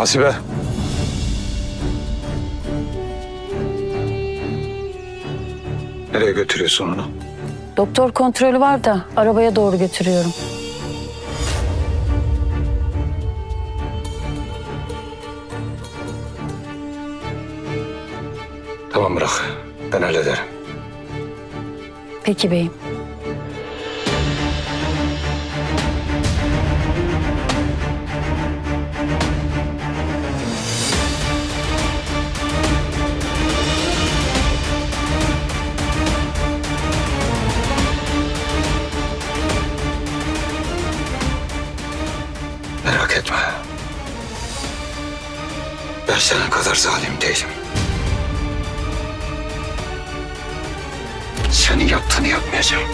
Hasibe. Nereye götürüyorsun onu? Doktor kontrolü var da arabaya doğru götürüyorum. Tamam bırak. Ben hallederim. Peki beyim. Senin kadar zalim değilim. Senin yaptığını yapmayacağım.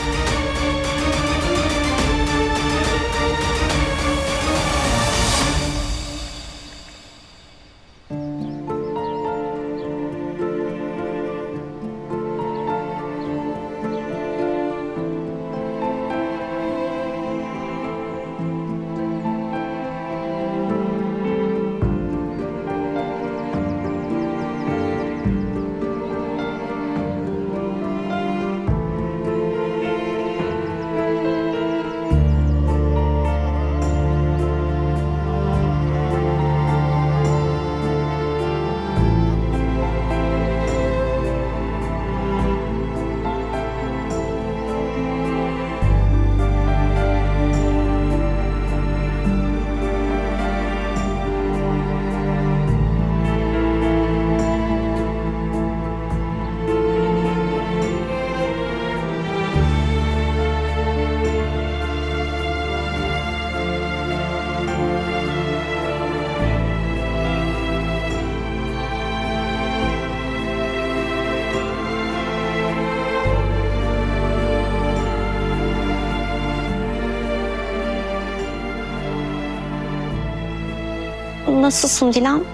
Nasılsın Dilan?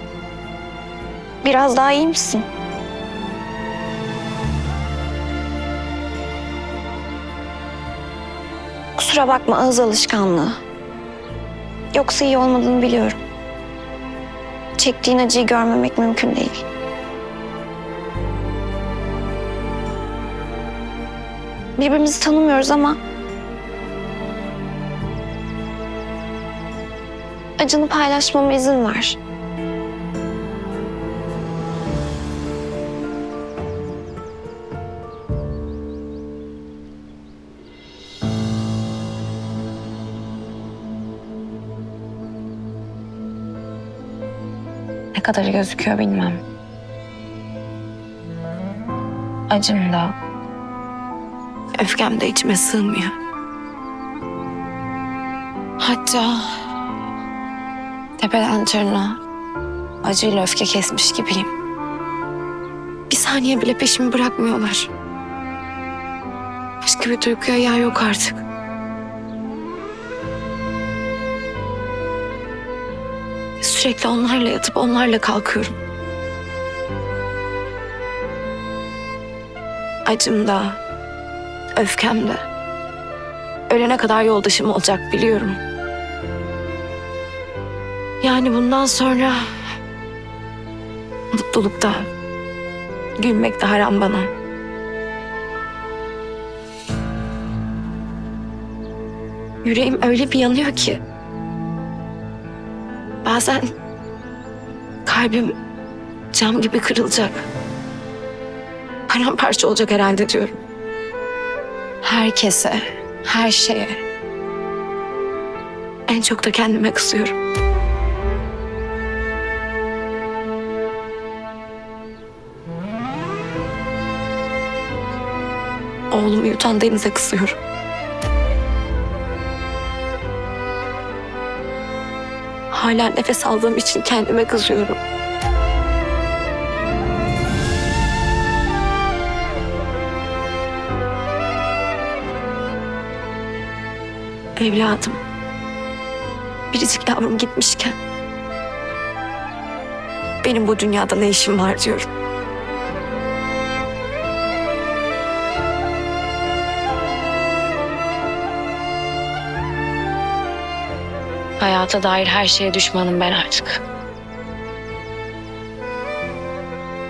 Biraz daha iyi misin? Kusura bakma ağız alışkanlığı. Yoksa iyi olmadığını biliyorum. Çektiğin acıyı görmemek mümkün değil. Birbirimizi tanımıyoruz ama acını paylaşmama izin ver. Ne kadar gözüküyor bilmem. Acım da, öfkem de içime sığmıyor. Hatta tepeden tırnağa acıyla öfke kesmiş gibiyim. Bir saniye bile peşimi bırakmıyorlar. Başka bir duyguya yer yok artık. Sürekli onlarla yatıp onlarla kalkıyorum. Acım da, öfkem de. Ölene kadar yoldaşım olacak biliyorum. Yani bundan sonra mutluluk da, gülmek de haram bana. Yüreğim öyle bir yanıyor ki. Bazen kalbim cam gibi kırılacak. Paramparça olacak herhalde diyorum. Herkese, her şeye. En çok da kendime kızıyorum. Oğlumu yutan denize kızıyorum. Hala nefes aldığım için kendime kızıyorum. Evladım. Biricik yavrum gitmişken. Benim bu dünyada ne işim var diyorum. Hayata dair her şeye düşmanım ben artık.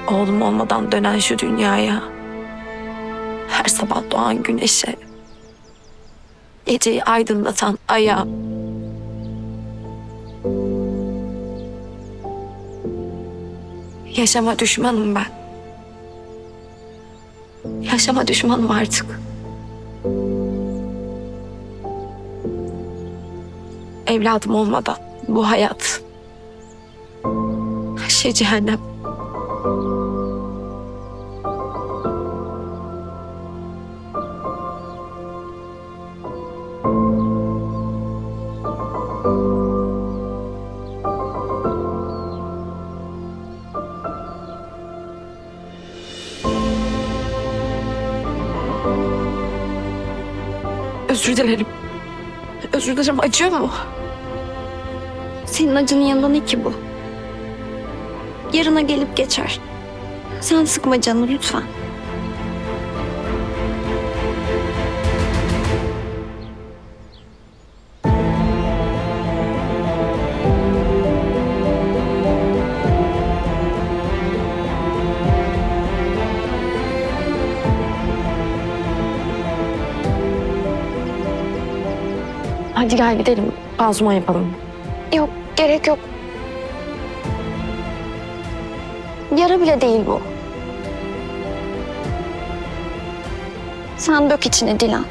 Oğlum olmadan dönen şu dünyaya, her sabah doğan güneşe, geceyi aydınlatan aya, yaşama düşmanım ben. Yaşama düşmanım artık. Evladım olmadan bu hayat. Her şey cehennem. Özür dilerim. Özür dilerim. Acıyor mu? Senin acının yanında ne ki bu? Yarına gelip geçer. Sen sıkma canını lütfen. Hadi gel gidelim. Pansuman yapalım. Yok gerek yok. Yara bile değil bu. Sen dök içine Dilan.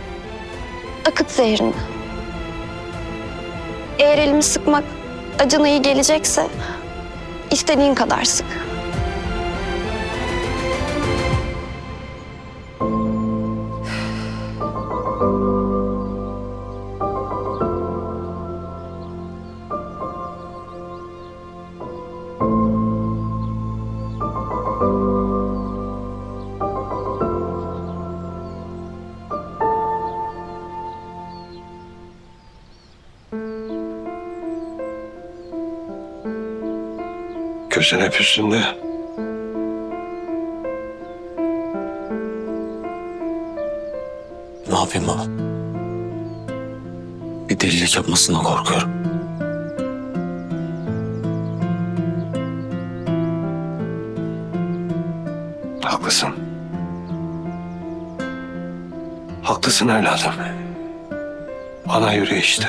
Akıt zehrini. Eğer elimi sıkmak acına iyi gelecekse istediğin kadar sık. Gözün hep üstünde. Ne yapayım baba? Bir delilik yapmasından korkuyorum. Haklısın. Haklısın evladım. Ana yürü işte.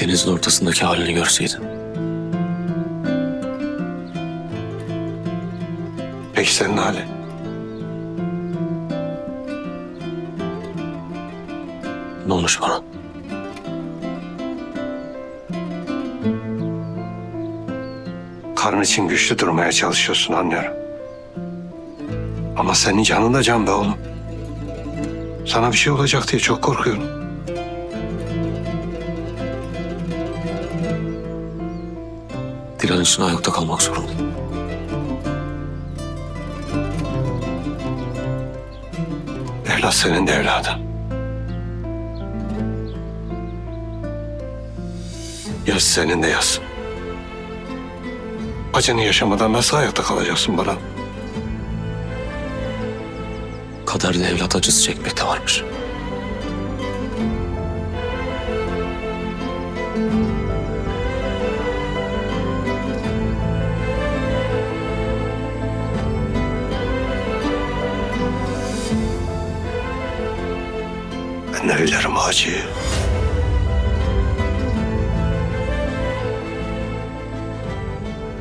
Denizin ortasındaki halini görseydin. Peki senin halin? Ne olmuş bana? Karın için güçlü durmaya çalışıyorsun anlıyorum. Ama senin canın da can be oğlum. Sana bir şey olacak diye çok korkuyorum. Dilan için ayakta kalmak zorundayım. Evlat senin de evladın. Yaz senin de yaz. Acını yaşamadan nasıl hayatta kalacaksın bana? Kaderde evlat acısı çekmek de varmış. Bilirim acıyı.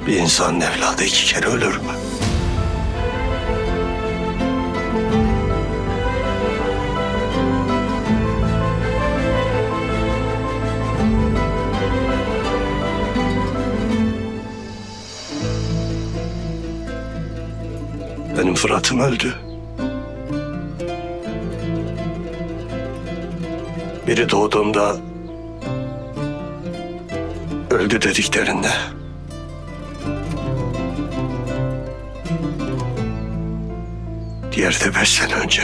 Bir insanın evladı iki kere ölür mü? Benim Fırat'ım öldü. Biri doğduğumda öldü dediklerinde diğeri de beş sene önce.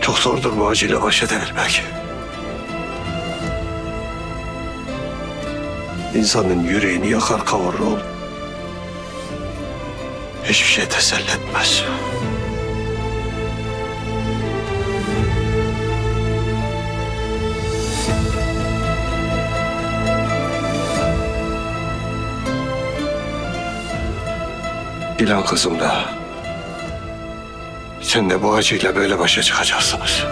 Çok zordur bu acıyla baş edebilmek. İnsanın yüreğini yakar kavurur oğlum hiçbir şey teselli etmez. İlan kızım da sen de bu acıyla böyle başa çıkacaksınız.